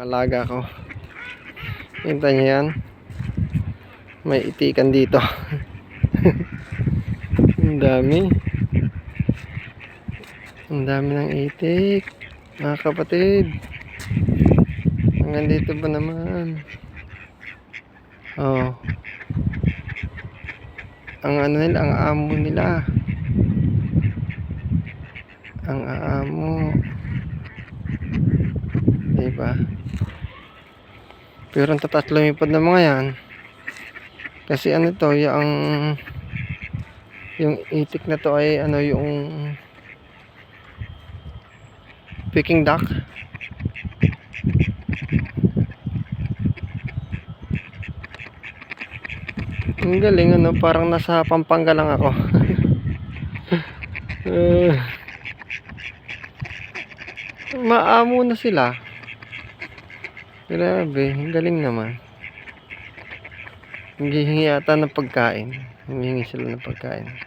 Malaga ko. Kita niyo yan? May itikan dito. Ang dami. Ang dami ng itik. Mga kapatid. Hanggang dito ba naman? Oh. Ang ano nila, ang amo nila. Ang amo. Diba? Pero ang tatas lumipad ng mga yan. Kasi ano to, yung yung itik na to ay ano yung Peking duck. Ang galing ano, parang nasa Pampanga lang ako. Eh, maamo na sila. Grabe, ang galing naman. Naghihingi yata ng pagkain. Humihingi sila ng pagkain.